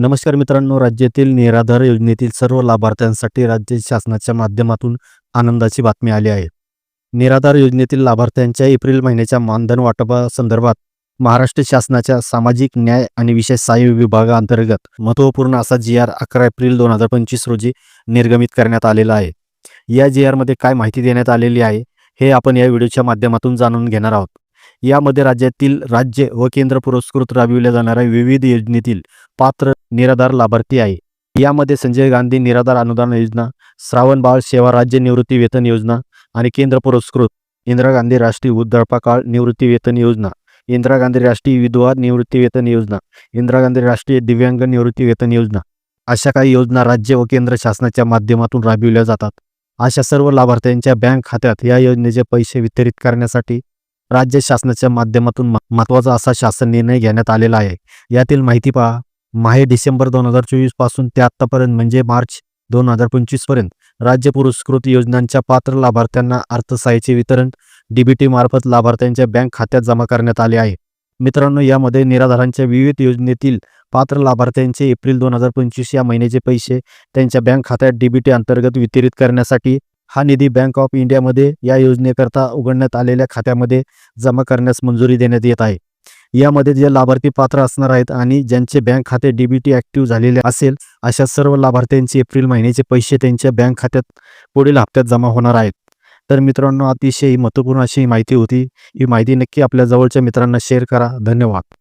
नमस्कार मित्रांनो राज्यातील निराधार योजनेतील सर्व लाभार्थ्यांसाठी राज्य शासनाच्या माध्यमातून आनंदाची बातमी आली आहे. निराधार योजनेतील लाभार्थ्यांच्या एप्रिल महिन्याच्या मानधन वाटपासंदर्भात महाराष्ट्र शासनाच्या सामाजिक न्याय आणि विशेष सहाय्य विभागाअंतर्गत महत्त्वपूर्ण असा जी आर अकरा एप्रिल दोन हजार पंचवीस रोजी निर्गमित करण्यात आलेला आहे. या जी आरमध्ये काय माहिती देण्यात आलेली आहे हे आपण या व्हिडिओच्या माध्यमातून जाणून घेणार आहोत. यामध्ये राज्यातील राज्य व केंद्र पुरस्कृत राबविल्या जाणाऱ्या विविध योजनेतील पात्र निराधार लाभार्थी आहे. यामध्ये संजय गांधी निराधार अनुदान योजना श्रावण बाळ सेवा राज्य निवृत्ती वेतन योजना आणि केंद्र पुरस्कृत इंदिरा गांधी राष्ट्रीय वृद्धापकाळ निवृत्ती वेतन योजना इंदिरा गांधी राष्ट्रीय विधवा निवृत्ती वेतन योजना इंदिरा गांधी राष्ट्रीय दिव्यांग निवृत्ती वेतन योजना अशा काही योजना राज्य व केंद्र शासनाच्या माध्यमातून राबविल्या जातात. अशा सर्व लाभार्थ्यांच्या बँक खात्यात या योजनेचे पैसे वितरित करण्यासाठी राज्य शासनाच्या माध्यमातून म- महत्त्वाचा असा शासन निर्णय घेण्यात आलेला आहे. यातील माहिती पहा. माहे डिसेंबर दोन हजार चोवीसपासून ते आतापर्यंत म्हणजे मार्च दोन हजार पंचवीसपर्यंत राज्य पुरस्कृत योजनांच्या पात्र लाभार्थ्यांना अर्थसहाय्याचे वितरण डीबीटी मार्फत लाभार्थ्यांच्या बँक खात्यात जमा करण्यात आले आहे. मित्रांनो यामध्ये निराधारांच्या विविध योजनेतील पात्र लाभार्थ्यांचे एप्रिल दोन हजार पंचवीस या महिन्याचे पैसे त्यांच्या बँक खात्यात डीबीटी अंतर्गत वितरित करण्यासाठी हा निधी बँक ऑफ इंडियामध्ये या योजनेकरता उघडण्यात आलेल्या खात्यामध्ये जमा करण्यास मंजुरी देण्यात येत आहे. यामध्ये जे लाभार्थी पात्र असणार आहेत आणि ज्यांचे बँक खाते डीबीटी ऍक्टिव्ह झालेले असेल अशा सर्व लाभार्थ्यांचे एप्रिल महिन्याचे पैसे त्यांच्या बँक खात्यात पुढील हप्त्यात जमा होणार आहेत. तर मित्रांनो अतिशय महत्त्वपूर्ण अशी माहिती होती. ही माहिती नक्की आपल्या जवळच्या मित्रांना शेअर करा. धन्यवाद.